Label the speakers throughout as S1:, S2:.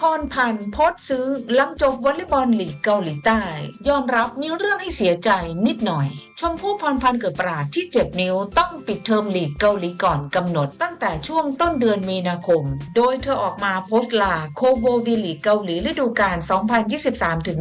S1: พรพันธ์โพสต์ซื้อหลังจบวอลเลย์บอลลีกเกาหลีใต้ ยอมรับมีเรื่องให้เสียใจนิดหน่อย ชมพู่พรพันธ์เกิดปราดที่เจ็บนิ้วต้องปิดเทอมลีกเกาหลีก่อนกำหนดตั้งแต่ช่วงต้นเดือนมีนาคม โดยเธอออกมาโพสต์ลาโคโววีลีกเกาหลีฤดูกาล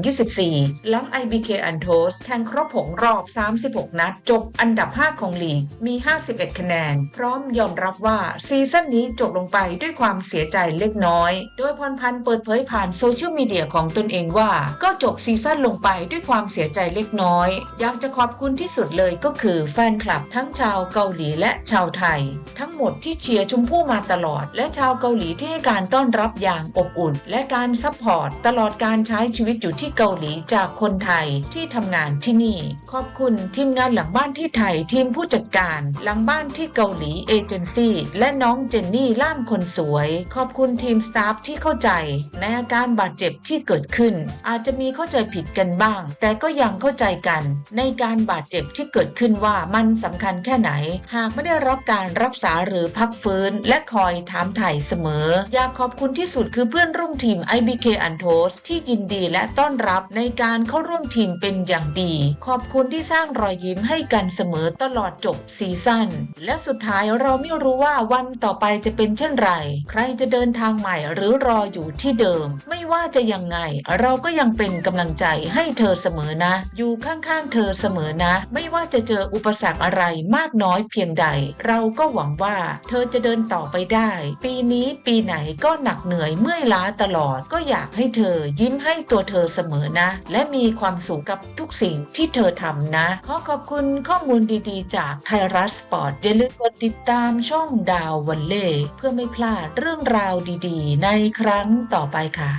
S1: 2023-24 หลัง IBK a n t o s แข่งครบ6รอบ 36 นัด จบอันดับ 5 ของลีกมี 51 คะแนน พร้อมยอมรับว่าซีซั่นนี้จบลงไปด้วยความเสียใจเล็กน้อย โดยพรพันธ์เปิดเผยผ่านโซเชียลมีเดียของตนเองว่า ก็จบซีซั่นลงไปด้วยความเสียใจเล็กน้อย อยากจะขอบคุณที่สุดเลยก็คือแฟนคลับทั้งชาวเกาหลีและชาวไทย ทั้งหมดที่เชียร์ชมพู่มาตลอด และชาวเกาหลีที่ให้การต้อนรับอย่างอบอุ่น และการซัพพอร์ตตลอดการใช้ชีวิตอยู่ที่เกาหลีจากคนไทยที่ทำงานที่นี่ ขอบคุณทีมงานหลังบ้านที่ไทยทีมผู้จัดการ หลังบ้านที่เกาหลีเอเจนซี่และน้องเจนนี่ล่ามคนสวย ขอบคุณทีมสตาฟที่เข้าใจในอาการบาดเจ็บที่เกิดขึ้น อาจจะมีเข้าใจผิดกันบ้าง แต่ก็ยังเข้าใจกันในการบาดเจ็บที่เกิดขึ้นว่ามันสำคัญแค่ไหน หากไม่ได้รับการรักษาหรือพักฟื้น และคอยถามไถ่เสมอ อยากขอบคุณที่สุดคือเพื่อนร่วมทีม IBK a n t o s ที่ยินดีและต้อนรับในการเข้าร่วมทีมเป็นอย่างดี ขอบคุณที่สร้างรอยยิ้มให้กันเสมอตลอดจบซีซั่นและสุดท้ายเราไม่รู้ว่าวันต่อไปจะเป็นเช่นไร ใครจะเดินทางใหม่หรือรออยู่ที่เดิม ไม่ว่าจะยังไง เราก็ยังเป็นกำลังใจให้เธอเสมอนะ อยู่ข้างๆเธอเสมอนะ ไม่ว่าจะเจออุปสรรคอะไรมากน้อยเพียงใด เราก็หวังว่า เธอจะเดินต่อไปได้ ปีนี้ปีไหนก็หนักเหนื่อยเมื่อยล้าตลอด ก็อยากให้เธอยิ้มให้ตัวเธอเสมอนะ และมีความสุขกับทุกสิ่งที่เธอทำนะ ขอขอบคุณข้อมูลดีๆ จากไทยรัฐสปอร์ตอย่าลืมกดติดตามช่องดาววันเล่เพื่อไม่พลาดเรื่องราวดีๆ ในครั้งต่อต่อไปค่ะ